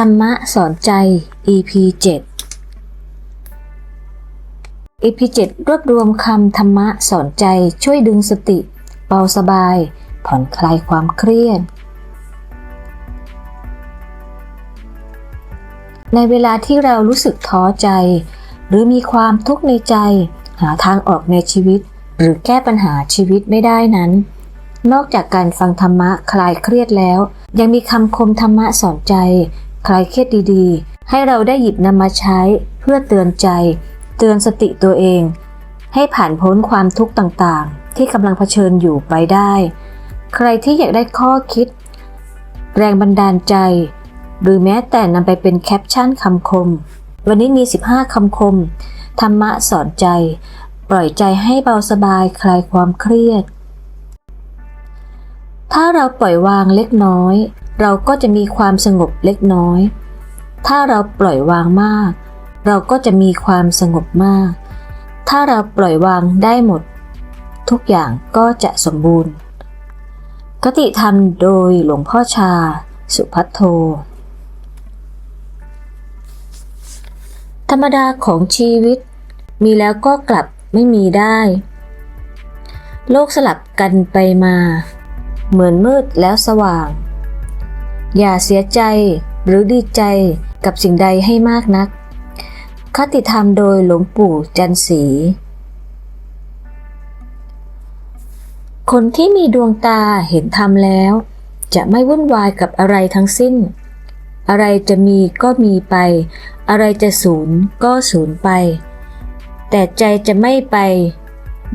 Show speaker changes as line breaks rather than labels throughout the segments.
ธรรมะสอนใจ EP 7 EP 7 รวบรวมคำธรรมะสอนใจช่วยดึงสติ เบาสบาย ผ่อนคลายความเครียด ในเวลาที่เรารู้สึกท้อใจ หรือมีความทุกข์ในใจ หาทางออกในชีวิต หรือแก้ปัญหาชีวิตไม่ได้นั้น นอกจากการฟังธรรมะคลายเครียดแล้ว ยังมีคำคมธรรมะสอนใจ คลายเครียดดีๆ ให้เราได้หยิบนำมาใช้เพื่อเตือนใจ เตือนสติตัวเอง ให้ผ่านพ้นความทุกข์ต่างๆ ที่กำลังเผชิญอยู่ไปได้ ใครที่อยากได้ข้อคิด แรงบันดาลใจ หรือแม้แต่นำไปเป็นแคปชั่นคำคม วันนี้มี 15คำคม ธรรมะสอนใจ ปล่อยใจให้เบาสบายคลายความเครียดถ้าเราปล่อยวางเล็กน้อย เราก็จะมีความสงบเล็กน้อย ถ้าเราปล่อยวางมาก เราก็จะมีความสงบมาก ถ้าเราปล่อยวางได้หมด ทุกอย่างก็จะสมบูรณ์ คติธรรมโดยหลวงพ่อชา สุพัทโท ธรรมดาของชีวิต มีแล้วก็กลับไม่มีได้ โลกสลับกันไปมา เหมือนมืดแล้วสว่าง อย่าเสียใจหรือดีใจกับสิ่งใดให้มากนัก คติธรรมโดยหลวงปู่จันสี คนที่มีดวงตาเห็นธรรมแล้ว จะไม่วุ่นวายกับอะไรทั้งสิ้น อะไรจะมีก็มีไป อะไรจะสูญก็สูญไป แต่ใจจะไม่ไป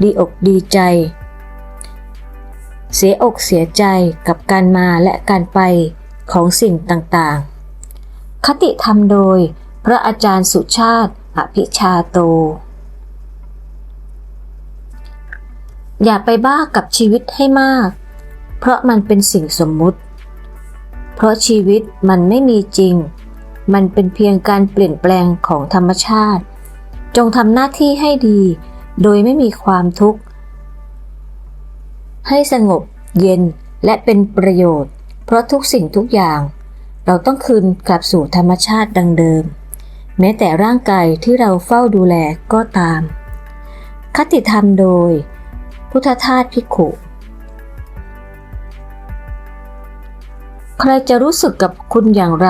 ดีอกดีใจ เสียอกเสียใจกับการมาและการไป ของสิ่งต่างๆ คติธรรมโดยพระอาจารย์สุชาติอภิชาโต อย่าไปบ้ากับชีวิตให้มาก เพราะมันเป็นสิ่งสมมุติ เพราะชีวิตมันไม่มีจริง มันเป็นเพียงการเปลี่ยนแปลงของธรรมชาติ จงทำหน้าที่ให้ดี โดยไม่มีความทุกข์ ให้สงบเย็นและเป็นประโยชน์ เพราะทุกสิ่งทุกอย่าง เราต้องคืนกลับสู่ธรรมชาติดังเดิม แม้แต่ร่างกายที่เราเฝ้าดูแลก็ตาม คติธรรมโดย พุทธทาสพิขุใครจะรู้สึกกับคุณอย่างไร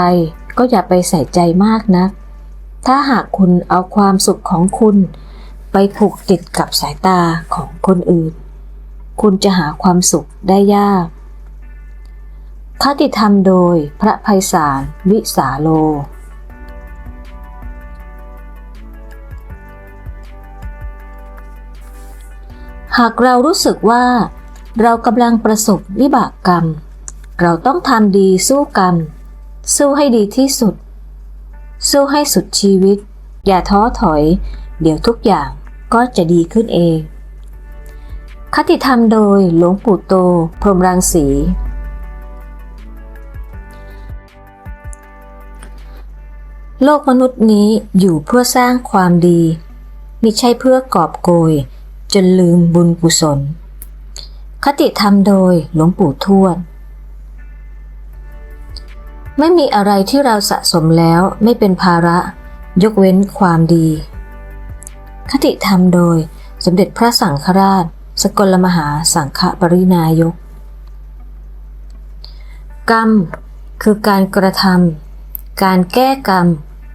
ก็อย่าไปใส่ใจมากนะัก ถ้าหากคุณเอาความสุขของคุณ ไปผูกติดกับสายตาของคนอื่น คุณจะหาความสุขได้ยาก คติธรรมโดยพระภัยสารวิสาโล หากเรารู้สึกว่า เรากำลังประสบวิบากกรรม เราต้องทำดีสู้กรรม สู้ให้ดีที่สุด สู้ให้สุดชีวิต อย่าท้อถอย เดี๋ยวทุกอย่างก็จะดีขึ้นเอง คติธรรมโดยหลวงปู่โต พรหมรังสี โลกมนุษย์นี้อยู่เพื่อสร้างความดีมิใช่เพื่อกอบโกย จนลืมบุญกุศล คติธรรมโดยหลวงปู่ทวด ไม่มีอะไรที่เราสะสมแล้วไม่เป็นภาระ ยกเว้นความดี คติธรรมโดยสมเด็จพระสังฆราช สกลมหาสังฆปรินายก กรรม คือการกระทำการแก้กรรม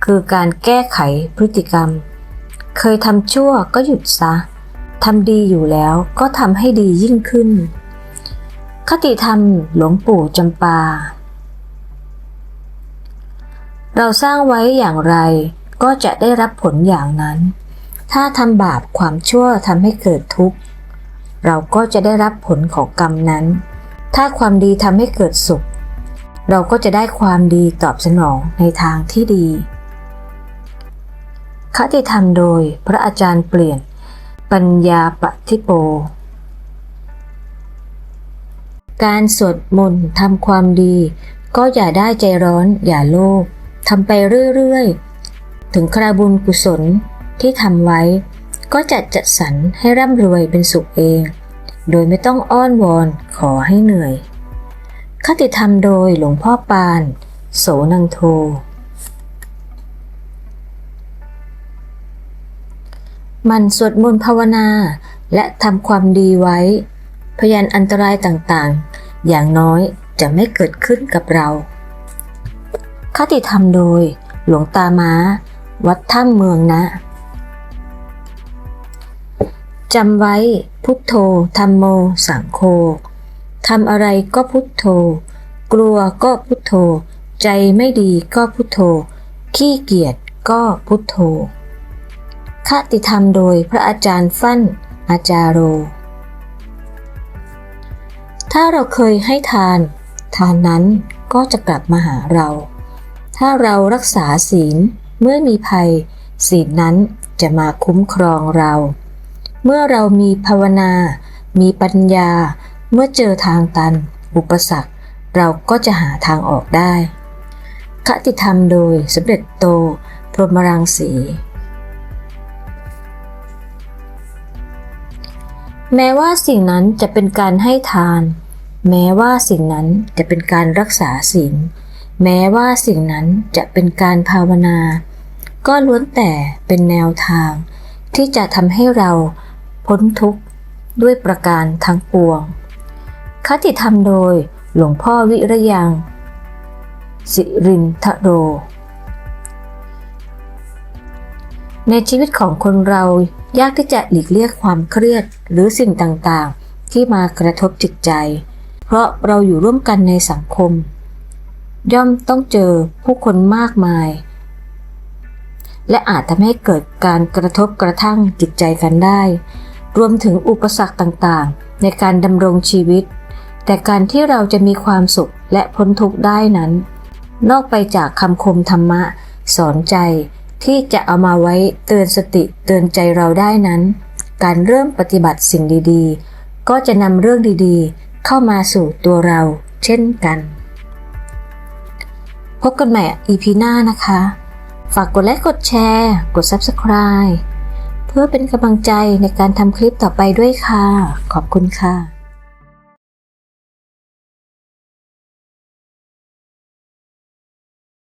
คือการแก้ไขพฤติกรรม เคยทำชั่วก็หยุดซะทำดีอยู่แล้วก็ทำให้ดียิ่งขึ้น คติธรรมหลวงปู่จำปา เราสร้างไว้อย่างไรก็จะได้รับผลอย่างนั้น ถ้าทำบาปความชั่วทำให้เกิดทุกข์ เราก็จะได้รับผลของกรรมนั้น ถ้าความดีทำให้เกิดสุข เราก็จะได้ความดีตอบสนองในทางที่ดี คติธรรมโดยพระอาจารย์เปลี่ยน ปัญญาปฏิโป การสวดมนต์ทำความดี ก็อย่าได้ใจร้อนอย่าโลภทำไปเรื่อยๆ ถึงคราบุญกุศลที่ทำไว้ ก็จะจัดสรรให้ร่ำรวยเป็นสุขเอง โดยไม่ต้องอ้อนวอนขอให้เหนื่อย คติธรรมโดยหลวงพ่อปาน โสนังโท มันสวดมนต์ภาวนา และทำความดีไว้ พยานอันตรายต่างๆ อย่างน้อยจะไม่เกิดขึ้นกับเราคติธรรมโดยหลวงตาม้า วัดถ้ำเมืองนะจำไว้พุทโธธรรมโม สังโฆทำอะไรก็พุทโธ กลัวก็พุทโธ ใจไม่ดีก็พุทโธ ขี้เกียจก็พุทโธ คติธรรมโดยพระอาจารย์ฟั่น อาจารโร ถ้าเราเคยให้ทาน ทานนั้นก็จะกลับมาหาเรา ถ้าเรารักษาศีลเมื่อมีภัย ศีลนั้นจะมาคุ้มครองเรา เมื่อเรามีภาวนา มีปัญญา เมื่อเจอทางตัน อุปสรรค เราก็จะหาทางออกได้ คติธรรมโดยสมเด็จโต พรหมรังสี แม้ว่าสิ่งนั้นจะเป็นการให้ทาน แม้ว่าสิ่งนั้นจะเป็นการรักษาศีล แม้ว่าสิ่งนั้นจะเป็นการภาวนา ก็ล้วนแต่เป็นแนวทาง ที่จะทำให้เราพ้นทุกข์ด้วยประการทั้งปวง คติธรรมโดยหลวงพ่อวิระยัง สิรินทโร ในชีวิตของคนเรา ยากที่จะหลีกเลี่ยงความเครียดหรือสิ่งต่างๆ ที่มากระทบจิตใจ เพราะเราอยู่ร่วมกันในสังคม ย่อมต้องเจอผู้คนมากมาย และอาจทำให้เกิดการกระทบกระทั่งจิตใจกันได้ รวมถึงอุปสรรคต่างๆ ในการดำรงชีวิต แต่การที่เราจะมีความสุขและพ้นทุกข์ได้นั้น นอกไปจากคำคมธรรมะ สอนใจ ที่จะเอามาไว้เตือนสติเตือนใจเราได้นั้น การเริ่มปฏิบัติสิ่งดีๆ ก็จะนำเรื่องดีๆ เข้ามาสู่ตัวเราเช่นกัน พบกันใหม่ EP หน้านะคะ ฝากกดไลค์กดแชร์ กด Subscribe เพื่อเป็นกำลังใจในการทำคลิปต่อไปด้วยค่ะ ขอบคุณค่ะ